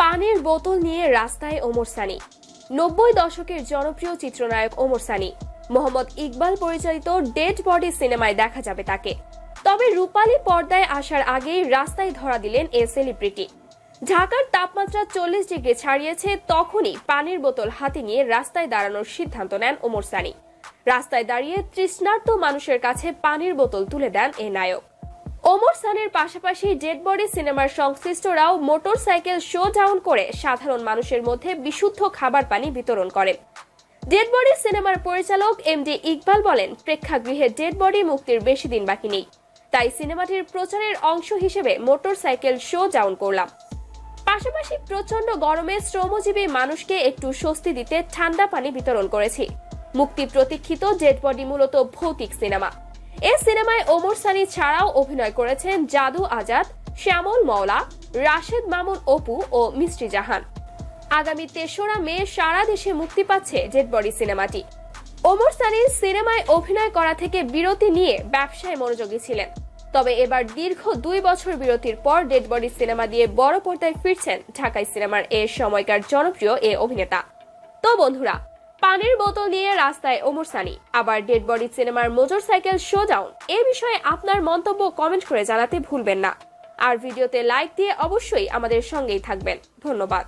পানির বোতল নিয়ে রাস্তায় ওমর সানি। নব্বই দশকের জনপ্রিয় চিত্রনায়ক ওমর সানি। মোহাম্মদ ইকবাল পরিচালিত ডেড বডি সিনেমায় দেখা যাবে তাকে। তবে রূপালী পর্দায় আসার আগেই রাস্তায় ধরা দিলেন এ সেলিব্রিটি। ঢাকার তাপমাত্রা চল্লিশ ডিগ্রি ছাড়িয়েছে তখনই পানির বোতল হাতে নিয়ে রাস্তায় দাঁড়ানোর সিদ্ধান্ত নেন ওমর সানি। রাস্তায় দাঁড়িয়ে তৃষ্ণার্ত মানুষের কাছে পানির বোতল তুলে দেন এ নায়ক। ওমর সানের পাশাপাশি ডেড বডি সিনেমার সংশ্লিষ্টরাও মোটর সাইকেল শো ডাউন করে সাধারণ মানুষের মধ্যে বিশুদ্ধ খাবার পানি বিতরণ করেন। ডেড বডি সিনেমার পরিচালক এম ডি ইকবাল বলেন, প্রেক্ষাগৃহে ডেড বডি মুক্তির বেশি দিন বাকি নেই। তাই সিনেমাটির প্রচারের অংশ হিসেবে মোটর সাইকেল শো ডাউন করলাম। পাশাপাশি প্রচণ্ড গরমে শ্রমজীবী মানুষকে একটু স্বস্তি দিতে ঠান্ডা পানি বিতরণ করেছি। মুক্তি প্রতীক্ষিত ডেড বডি মূলত ভৌতিক সিনেমা। এ সিনেমায় ওমর সানি ছাড়াও অভিনয় করেছেন জাদু আজাদ, শ্যামল মওলা, রাশেদ মামুন অপু ও মিষ্টি জাহান। আগামী তেসরা মে সারা দেশে মুক্তি পাচ্ছে ডেড বডি সিনেমাটি। ওমর সানি সিনেমায় অভিনয় করা থেকে বিরতি নিয়ে ব্যবসায় মনোযোগী ছিলেন। তবে এবার দীর্ঘ দুই বছর বিরতির পর ডেড বডি সিনেমা দিয়ে বড় পর্দায় ফিরছেন ঢাকাই সিনেমার এ সময়কার জনপ্রিয় এ অভিনেতা। তো বন্ধুরা পানির বোতল নিয়ে রাস্তায় ওমর সানি। আবার ডেড বডি সিনেমার মোটর সাইকেল শো ডাউন এ বিষয়ে আপনার মন্তব্য কমেন্ট করে জানাতে ভুলবেন না। আর ভিডিওতে লাইক দিয়ে অবশ্যই আমাদের সঙ্গেই থাকবেন। ধন্যবাদ।